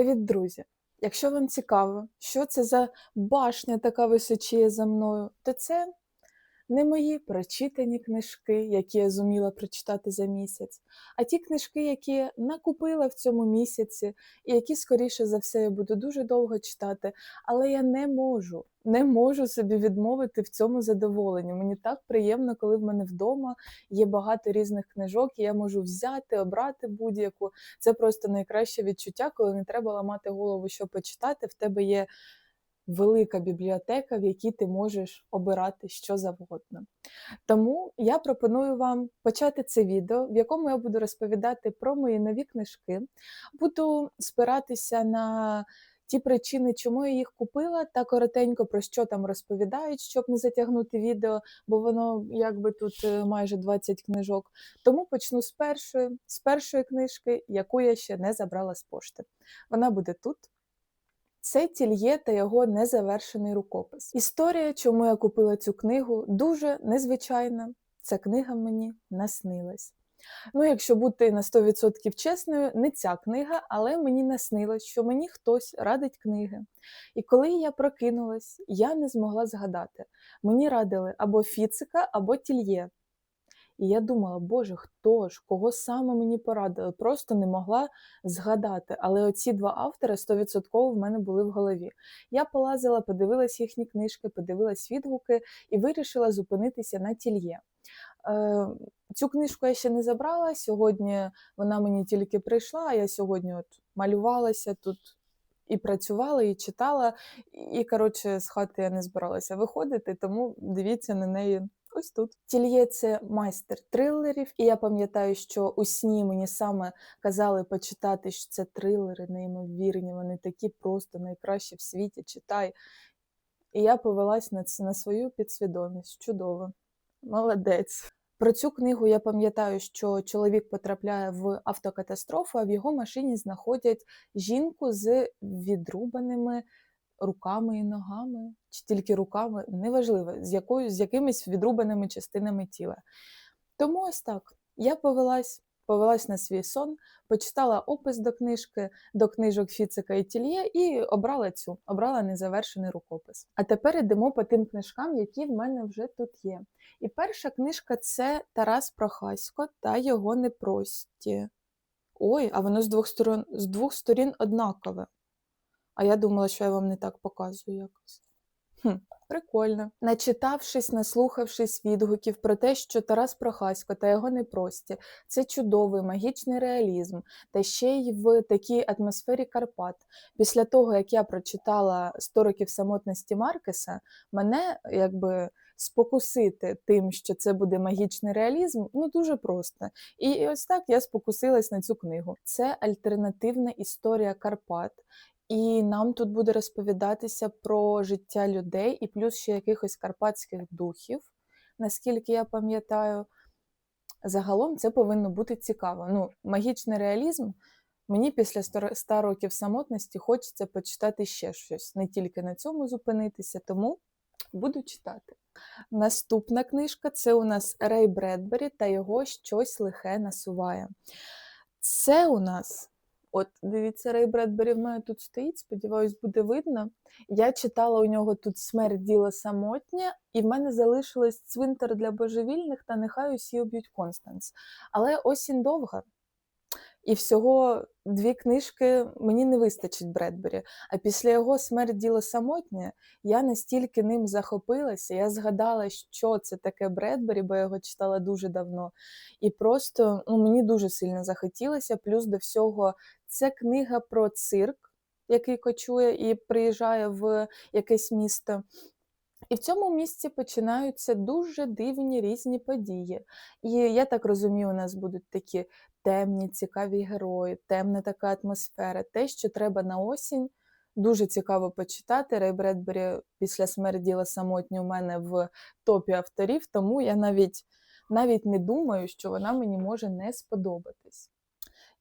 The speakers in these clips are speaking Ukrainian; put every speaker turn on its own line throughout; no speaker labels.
Привіт, друзі! Якщо вам цікаво, що це за башня така височіє за мною, то це не мої прочитані книжки, які я зуміла прочитати за місяць, а ті книжки, які я накупила в цьому місяці, і які, скоріше за все, я буду дуже довго читати, але я не можу, не можу собі відмовити в цьому задоволенні. Мені так приємно, коли в мене вдома є багато різних книжок, і я можу взяти, обрати будь-яку. Це просто найкраще відчуття, коли не треба ламати голову, що почитати. В тебе є велика бібліотека, в якій ти можеш обирати що завгодно. Тому я пропоную вам почати це відео, в якому я буду розповідати про мої нові книжки, буду спиратися на ті причини, чому я їх купила, та коротенько про що там розповідають, щоб не затягнути відео, бо воно якби тут е, майже 20 книжок. Тому почну з першої, з першої книжки, яку я ще не забрала з пошти. Вона буде тут. Це тільє та його незавершений рукопис. Історія, чому я купила цю книгу, дуже незвичайна. Ця книга мені наснилась. Ну, якщо бути на 100% чесною, не ця книга, але мені наснилось, що мені хтось радить книги. І коли я прокинулась, я не змогла згадати. Мені радили або Фіцика, або Тільє. І я думала, боже, хто ж, кого саме мені порадили? Просто не могла згадати. Але оці два автори 100% в мене були в голові. Я полазила, подивилась їхні книжки, подивилась відгуки і вирішила зупинитися на тільє. Е, Цю книжку я ще не забрала. Сьогодні вона мені тільки прийшла, а я сьогодні от малювалася тут. І працювала, і читала, і, коротше, з хати я не збиралася виходити, тому дивіться на неї ось тут. Тільє це майстер трилерів, і я пам'ятаю, що у сні мені саме казали почитати, що це трилери, неймовірні, вони такі просто найкращі в світі, читай. І я повелась на, на свою підсвідомість. Чудово. Молодець. Про цю книгу я пам'ятаю, що чоловік потрапляє в автокатастрофу, а в його машині знаходять жінку з відрубаними руками і ногами, чи тільки руками, неважливо, з якою, з якимись відрубаними частинами тіла. Тому ось так. Я повелась, повелась на свій сон, почитала опис до книжки, до книжок Фіцика і Тільє, і обрала цю, обрала незавершений рукопис. А тепер йдемо по тим книжкам, які в мене вже тут є. І перша книжка це Тарас Прохасько та його непрості. Ой, а воно з двох сторон, з двох сторін однакове. А я думала, що я вам не так показую якось. Хм, Прикольно. Начитавшись, наслухавшись відгуків про те, що Тарас Прохасько та його непрості це чудовий магічний реалізм, та ще й в такій атмосфері Карпат. Після того, як я прочитала «100 років самотності Маркеса, мене якби спокусити тим, що це буде магічний реалізм, ну дуже просто. І ось так я спокусилась на цю книгу. Це альтернативна історія Карпат. І нам тут буде розповідатися про життя людей і плюс ще якихось карпатських духів, наскільки я пам'ятаю. Загалом це повинно бути цікаво. Ну, Магічний реалізм. Мені після 100 років самотності хочеться почитати ще щось, не тільки на цьому зупинитися, тому буду читати. Наступна книжка це у нас Рей Бредбері та його щось лихе насуває. Це у нас От, дивіться, Рей Бредбері в мене тут стоїть, сподіваюсь, буде видно. Я читала у нього тут смерть діла самотнє, і в мене залишилось цвинтар для божевільних та нехай усі об'ють Констанс. Але осінь довга. І всього дві книжки мені не вистачить Бредбері. А після його смерть діло самотнє я настільки ним захопилася, я згадала, що це таке Бредбері, бо я його читала дуже давно. І просто ну, мені дуже сильно захотілося. Плюс до всього це книга про цирк, який кочує і приїжджає в якесь місто. І в цьому місці починаються дуже дивні різні події. І я так розумію, у нас будуть такі темні, цікаві герої, темна така атмосфера, те, що треба на осінь. Дуже цікаво почитати. Рей Бредбері після смерділа самотні у мене в топі авторів, тому я навіть навіть не думаю, що вона мені може не сподобатись.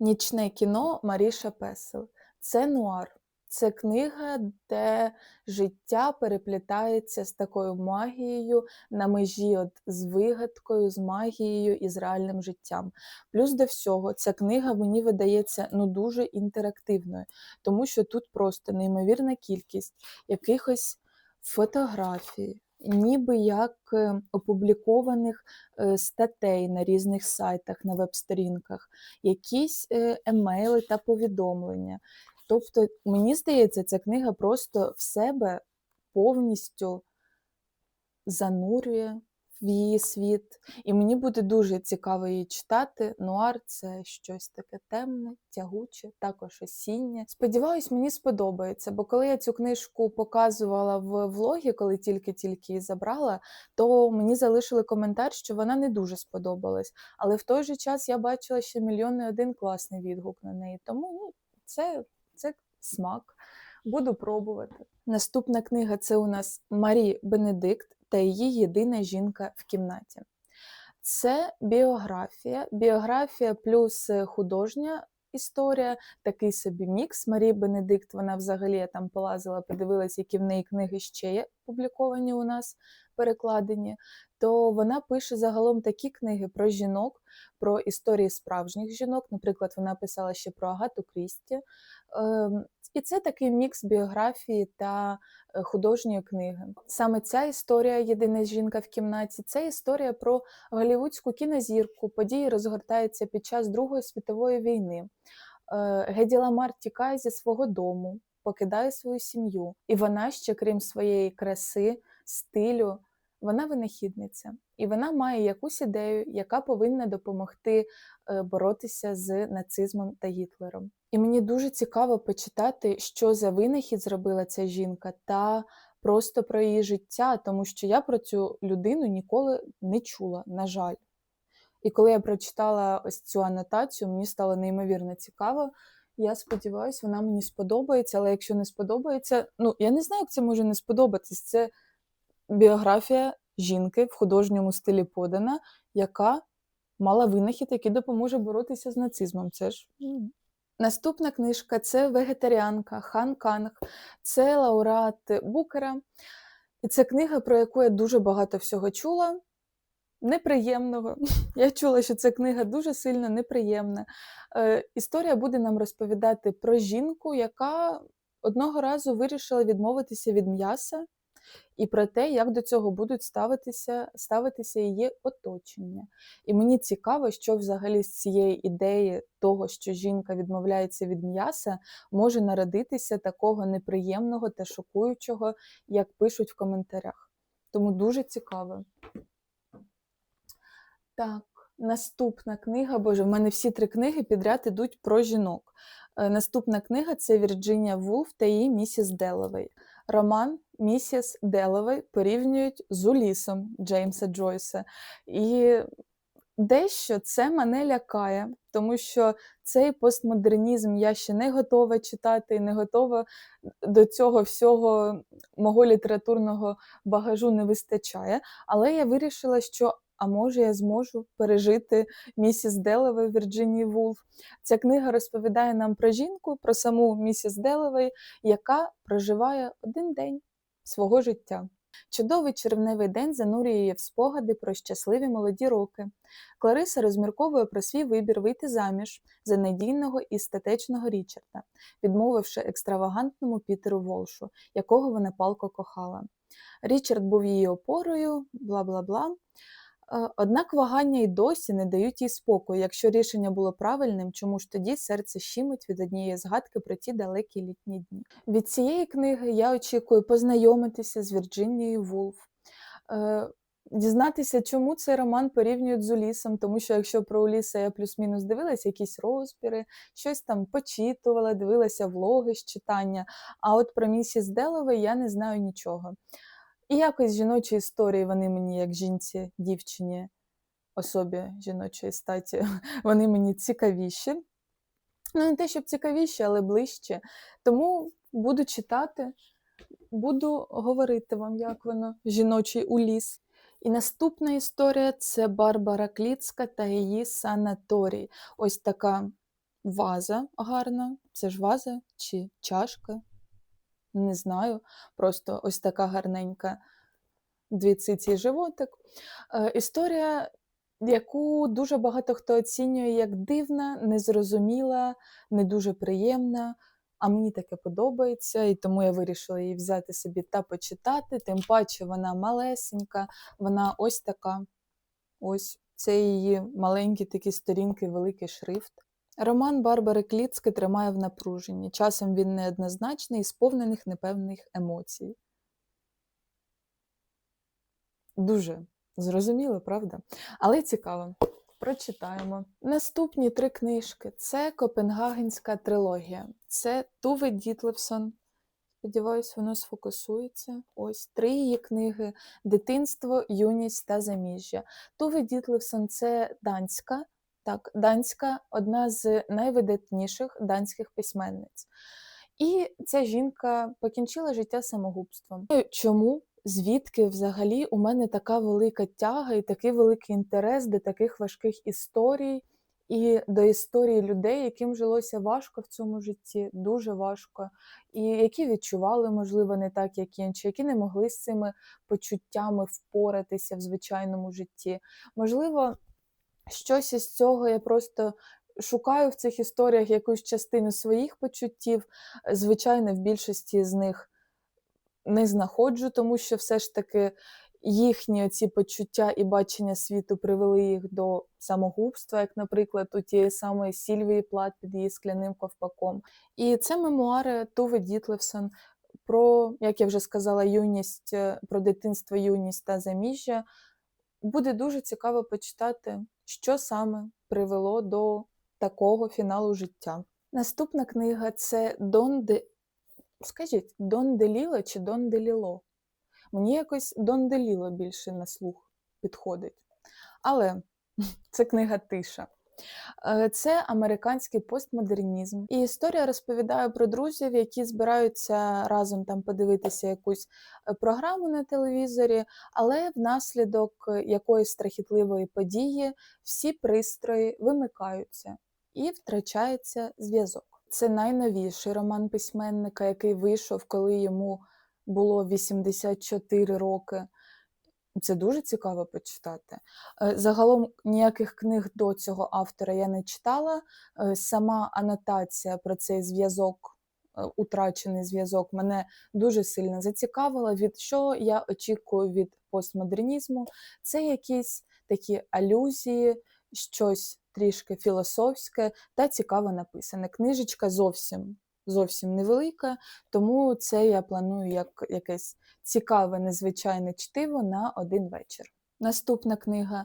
Нічне кіно Маріша Песел. Це нуар. Це книга, де життя переплітається з такою магією на межі от з вигадкою, з магією і з реальним життям. Плюс до всього, ця книга мені видається ну дуже інтерактивною, тому що тут просто неймовірна кількість якихось фотографій, ніби як е, опублікованих е, статей на різних сайтах, на веб-сторінках, якісь е, емейли та повідомлення. Тобто, мені здається, ця книга просто в себе повністю занурює в її світ. І мені буде дуже цікаво її читати. Нуар це щось таке темне, тягуче, також осіннє. Сподіваюсь, мені сподобається, бо коли я цю книжку показувала в влогі, коли тільки-тільки її забрала, то мені залишили коментар, що вона не дуже сподобалась. Але в той же час я бачила ще мільйон і один класний відгук на неї. Тому ну, це, це смак. Буду пробувати. Наступна книга це у нас Марі Бенедикт та її єдина жінка в кімнаті. Це біографія, біографія плюс е, художня історія, такий собі мікс. Марії Бенедикт, вона взагалі там полазила, подивилась, які в неї книги ще є публіковані у нас, перекладені. То вона пише загалом такі книги про жінок, про історії справжніх жінок. Наприклад, вона писала ще про Агату Крісті. І це такий мікс біографії та е, художньої книги. Саме ця історія Єдина жінка в кімнаті це історія про голівудську кінозірку. Події розгортаються під час Другої світової війни. Е, Геді Ламар тікає зі свого дому, покидає свою сім'ю, і вона ще, крім своєї краси, стилю, вона винахідниця, і вона має якусь ідею, яка повинна допомогти е, боротися з нацизмом та Гітлером. І мені дуже цікаво почитати, що за винахід зробила ця жінка, та просто про її життя, тому що я про цю людину ніколи не чула, на жаль. І коли я прочитала ось цю анотацію, мені стало неймовірно цікаво. Я сподіваюся, вона мені сподобається, але якщо не сподобається, ну я не знаю, як це може не сподобатись. Це біографія жінки в художньому стилі подана, яка мала винахід, який допоможе боротися з нацизмом. Це ж наступна книжка це вегетаріанка Хан Канг, це лауреат Букера. І це книга, про яку я дуже багато всього чула. Неприємного. Я чула, що ця книга дуже сильно неприємна. Е, Історія буде нам розповідати про жінку, яка одного разу вирішила відмовитися від м'яса, і про те, як до цього будуть ставитися, ставитися її оточення. І мені цікаво, що взагалі з цієї ідеї того, що жінка відмовляється від м'яса, може народитися такого неприємного та шокуючого, як пишуть в коментарях. Тому дуже цікаво. Так, наступна книга, боже, в мене всі три книги підряд ідуть про жінок. Е, Наступна книга це Вірджинія Вулф та її місіс Деловей. Роман місіс Деловей порівнюють з Улісом Джеймса Джойса. І дещо це мене лякає, тому що цей постмодернізм я ще не готова читати і не готова до цього всього мого літературного багажу не вистачає. Але я вирішила, що а може я зможу пережити місіс Делевей Вірджинії Вулф. Ця книга розповідає нам про жінку, про саму місіс Делевей, яка проживає один день свого життя. Чудовий червневий день занурює в спогади про щасливі молоді роки. Клариса розмірковує про свій вибір вийти заміж за надійного і статечного Річарда, відмовивши екстравагантному Пітеру Волшу, якого вона палко кохала. Річард був її опорою, бла бла бла. Однак вагання й досі не дають їй спокою. Якщо рішення було правильним, чому ж тоді серце щимить від однієї згадки про ті далекі літні дні? Від цієї книги я очікую познайомитися з Вірджинією Вулф. Е, Дізнатися, чому цей роман порівнюють з Улісом, тому що якщо про Уліса я плюс-мінус дивилася якісь розбіри, щось там почитувала, дивилася влоги з читання, а от про місіс Деловей я не знаю нічого. І якось жіночі історії вони мені, як жінці, дівчині, особі жіночої статі, вони мені цікавіші. Ну, не те, щоб цікавіші, але ближче. Тому буду читати, буду говорити вам, як воно, жіночий уліс. І наступна історія це Барбара Кліцька та її санаторій. Ось така ваза гарна. Це ж ваза чи чашка, Не знаю. Просто ось така гарненька дві циці животик. Е, історія, яку дуже багато хто оцінює як дивна, незрозуміла, не дуже приємна. А мені таке подобається, і тому я вирішила її взяти собі та почитати. Тим паче вона малесенька, вона ось така. Ось це її маленькі такі сторінки, великий шрифт. Роман Барбари Кліцки тримає в напруженні. Часом він неоднозначний і сповнених непевних емоцій. Дуже зрозуміло, правда? Але цікаво. Прочитаємо. Наступні три книжки це Копенгагенська трилогія. Це Туве Дітлевсон. Сподіваюсь, воно сфокусується. Ось три її книги: Дитинство, юність та заміжжя. Туве Дітлевсон це данська, так, данська, одна з найвидатніших данських письменниць. І ця жінка покінчила життя самогубством. Чому? Звідки взагалі у мене така велика тяга і такий великий інтерес до таких важких історій і до історії людей, яким жилося важко в цьому житті, дуже важко, і які відчували, можливо, не так, як інші, які не могли з цими почуттями впоратися в звичайному житті. Можливо, щось із цього я просто. Шукаю в цих історіях якусь частину своїх почуттів. Звичайно, в більшості з них не знаходжу, тому що все ж таки їхні ці почуття і бачення світу привели їх до самогубства, як, наприклад, у тієї самої Сільвії Плат під її скляним ковпаком. І це мемуари Туви Дітлевсон про, як я вже сказала, юність, е, про дитинство, юність та заміжжя. Буде дуже цікаво почитати, що саме привело до такого фіналу життя. Наступна книга це Дон де Скажіть, Дон Деліло чи Дон Деліло? Мені якось Дон Деліло більше на слух підходить. Але це книга Тиша. Е, це американський постмодернізм. І історія розповідає про друзів, які збираються разом там подивитися якусь е, програму на телевізорі, але внаслідок якоїсь страхітливої події всі пристрої вимикаються і втрачається зв'язок. Це найновіший роман письменника, який вийшов, коли йому було 84 роки. Це дуже цікаво почитати. Е, загалом ніяких книг до цього автора я не читала. Е, сама анотація про цей зв'язок, е, утрачений зв'язок, мене дуже сильно зацікавила. Від що я очікую від постмодернізму? Це якісь такі алюзії, щось трішки філософське та цікаво написане. Книжечка зовсім зовсім невелика, тому це я планую як якесь цікаве, незвичайне чтиво на один вечір. Наступна книга,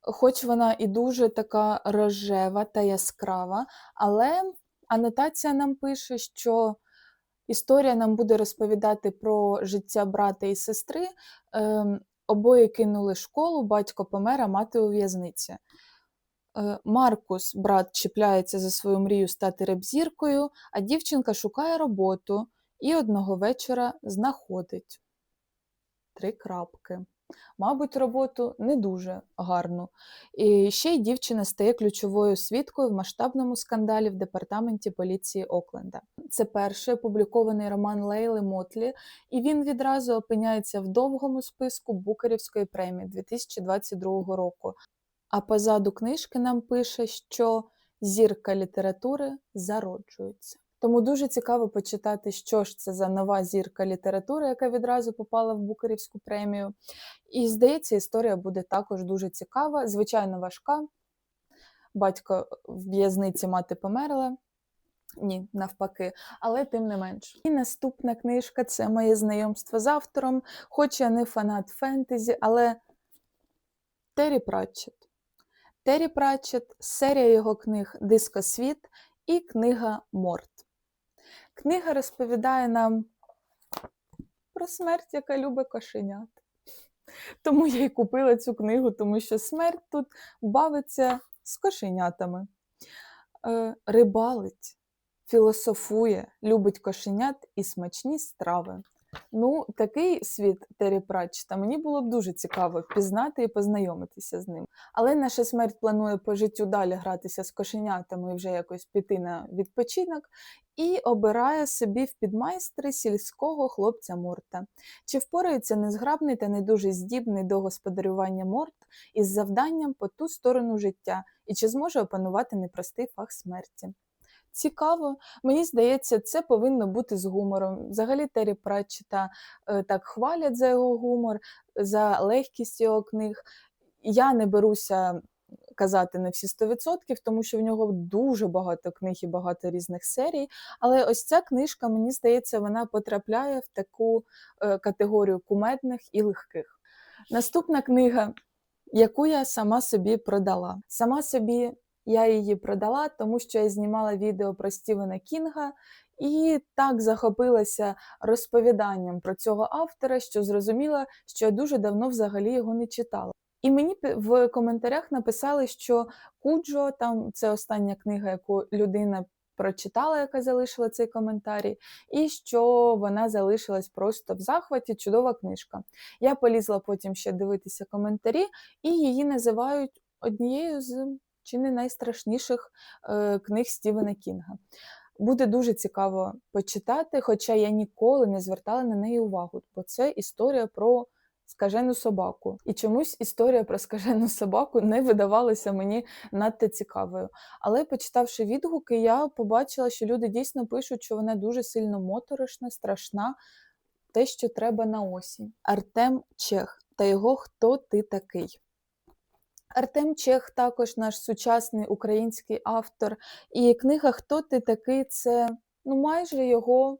хоч вона і дуже така рожева та яскрава, але анотація нам пише, що історія нам буде розповідати про життя брата і сестри. Ем, обоє кинули школу, батько помер, а мати у в'язниці. Е, Маркус, брат, чіпляється за свою мрію стати репзіркою, а дівчинка шукає роботу і одного вечора знаходить три крапки. Мабуть, роботу не дуже гарну. І ще й дівчина стає ключовою свідкою в масштабному скандалі в департаменті поліції Окленда. Це перший опублікований роман Лейли Мотлі, і він відразу опиняється в довгому списку Букерівської премії 2022 року. А позаду книжки нам пише, що зірка літератури зароджується. Тому дуже цікаво почитати, що ж це за нова зірка літератури, яка відразу попала в Букерівську премію. І здається, історія буде також дуже цікава, звичайно, важка. Батько в в'язниці мати померла. Ні, навпаки, але тим не менш. І наступна книжка це моє знайомство з автором, хоч я не фанат фентезі, але Террі Пратчет. Террі Пратчет, серія його книг Дискосвіт і книга Морт. Книга розповідає нам про смерть, яка любить кошенят. Тому я й купила цю книгу, тому що смерть тут бавиться з кошенятами, е, рибалить, філософує, любить кошенят і смачні страви. Ну, такий світ Террі Пратчета мені було б дуже цікаво пізнати і познайомитися з ним. Але наша смерть планує по життю далі гратися з кошенятами і вже якось піти на відпочинок. і обирає собі в підмайстри сільського хлопця Морта. Чи впорається незграбний та не дуже здібний до господарювання Морт із завданням по ту сторону життя, і чи зможе опанувати непростий фах смерті? Цікаво, мені здається, це повинно бути з гумором. Взагалі Террі Пратчета е, так хвалять за його гумор, за легкість його книг. Я не беруся казати на всі 100%, тому що в нього дуже багато книг і багато різних серій. Але ось ця книжка, мені здається, вона потрапляє в таку е, категорію кумедних і легких. Наступна книга, яку я сама собі продала. Сама собі я її продала, тому що я знімала відео про Стівена Кінга і так захопилася розповіданням про цього автора, що зрозуміла, що я дуже давно взагалі його не читала. І мені в коментарях написали, що Куджо, там це остання книга, яку людина прочитала, яка залишила цей коментарій, і що вона залишилась просто в захваті. Чудова книжка. Я полізла потім ще дивитися коментарі, і її називають однією з чи не найстрашніших е, книг Стівена Кінга. Буде дуже цікаво почитати, хоча я ніколи не звертала на неї увагу, бо це історія про скажену собаку. І чомусь історія про скажену собаку не видавалася мені надто цікавою. Але почитавши відгуки, я побачила, що люди дійсно пишуть, що вона дуже сильно моторошна, страшна, те, що треба на осінь. Артем Чех та його Хто ти такий? Артем Чех також наш сучасний український автор. І книга Хто ти такий це ну, майже його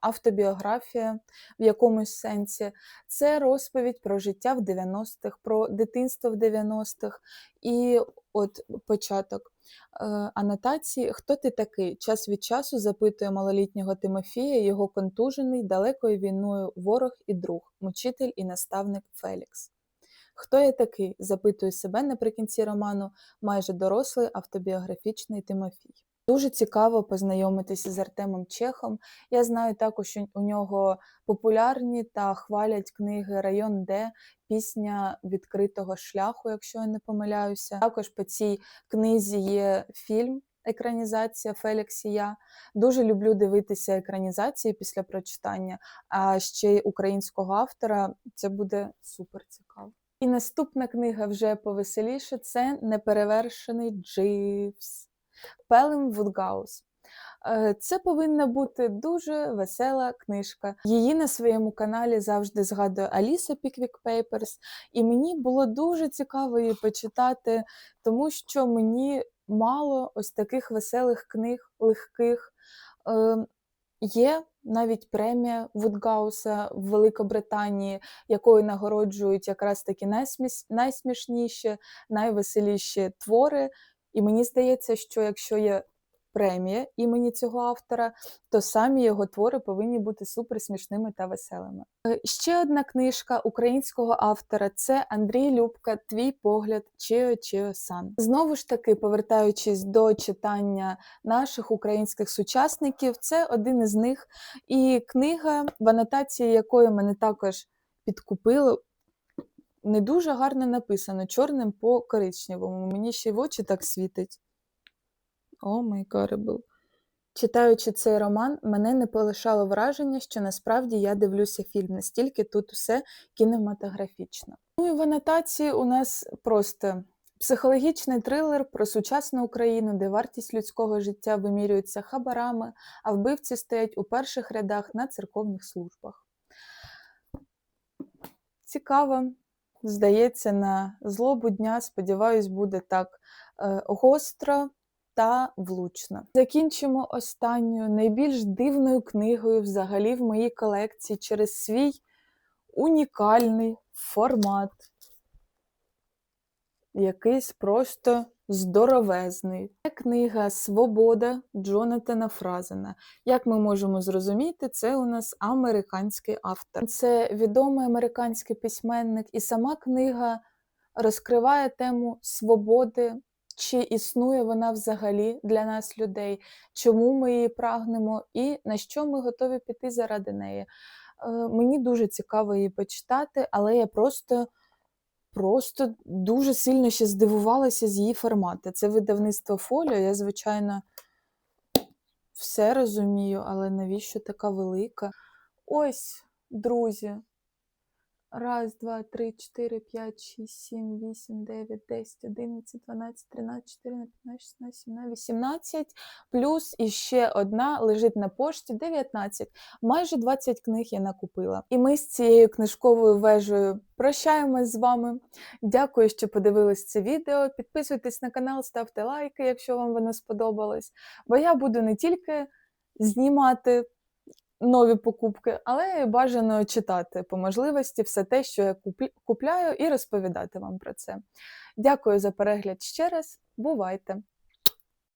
автобіографія в якомусь сенсі. Це розповідь про життя в 90-х, про дитинство в 90-х. І от початок е, анотації Хто ти такий? Час від часу запитує малолітнього Тимофія, його контужений далекою війною ворог і друг, мучитель і наставник Фелікс. Хто я такий? запитує себе наприкінці роману майже дорослий автобіографічний Тимофій. Дуже цікаво познайомитися з Артемом Чехом. Я знаю також, що у нього популярні та хвалять книги Район Д, пісня відкритого шляху, якщо я не помиляюся. Також по цій книзі є фільм. Екранізація Фелікс і я. Дуже люблю дивитися екранізації після прочитання, а ще й українського автора. Це буде супер цікаво. І наступна книга вже повеселіше це Неперевершений Дживс Пелем Вудгаус. Е, Це повинна бути дуже весела книжка. Її на своєму каналі завжди згадує Аліса Піквік Papers, і мені було дуже цікаво її почитати, тому що мені мало ось таких веселих книг, легких. Е, Є навіть премія Вудгауса в Великобританії, якою нагороджують якраз такі найсмішніші, найвеселіші твори. І мені здається, що якщо є премія імені цього автора, то самі його твори повинні бути суперсмішними та веселими. Е, Ще одна книжка українського автора це Андрій Любка Твій погляд Чіо Чіо Сан. Знову ж таки, повертаючись до читання наших українських сучасників, це один із них. І книга, в анотації якої мене також підкупили. Не дуже гарно написано чорним по коричневому. Мені ще й в очі так світить. О май гарибл. Читаючи цей роман, мене не полишало враження, що насправді я дивлюся фільм, настільки тут усе кінематографічно. Ну і в анотації у нас просто психологічний трилер про сучасну Україну, де вартість людського життя вимірюється хабарами, а вбивці стоять у перших рядах на церковних службах. Цікаво, здається, на злобу дня, сподіваюсь, буде так е, гостро та влучно. Закінчимо останньою найбільш дивною книгою взагалі в моїй колекції через свій унікальний формат. Якийсь просто здоровезний. Це книга Свобода Джонатана Фразена. Як ми можемо зрозуміти, це у нас американський автор. Це відомий американський письменник, і сама книга розкриває тему свободи, чи існує вона взагалі для нас, людей, чому ми її прагнемо і на що ми готові піти заради неї. Е, Мені дуже цікаво її почитати, але я просто. Просто дуже сильно ще здивувалася з її формату. Це видавництво Фоліо. Я, звичайно, все розумію, але навіщо така велика? Ось, друзі. Раз, два, три, чотири, п'ять, шість, сім, вісім, дев'ять, десять, одинадцять, дванадцять, тринадцять, чотирнадцять, п'ятнадцять, шістнадцять, сімнадцять, вісімнадцять, плюс іще одна лежить на пошті 19. Майже 20 книг я накупила. І ми з цією книжковою вежею прощаємось з вами. Дякую, що подивились це відео. Підписуйтесь на канал, ставте лайки, якщо вам воно сподобалось. Бо я буду не тільки знімати нові покупки, але бажано читати по можливості все те, що я купляю, і розповідати вам про це. Дякую за перегляд ще раз. Бувайте!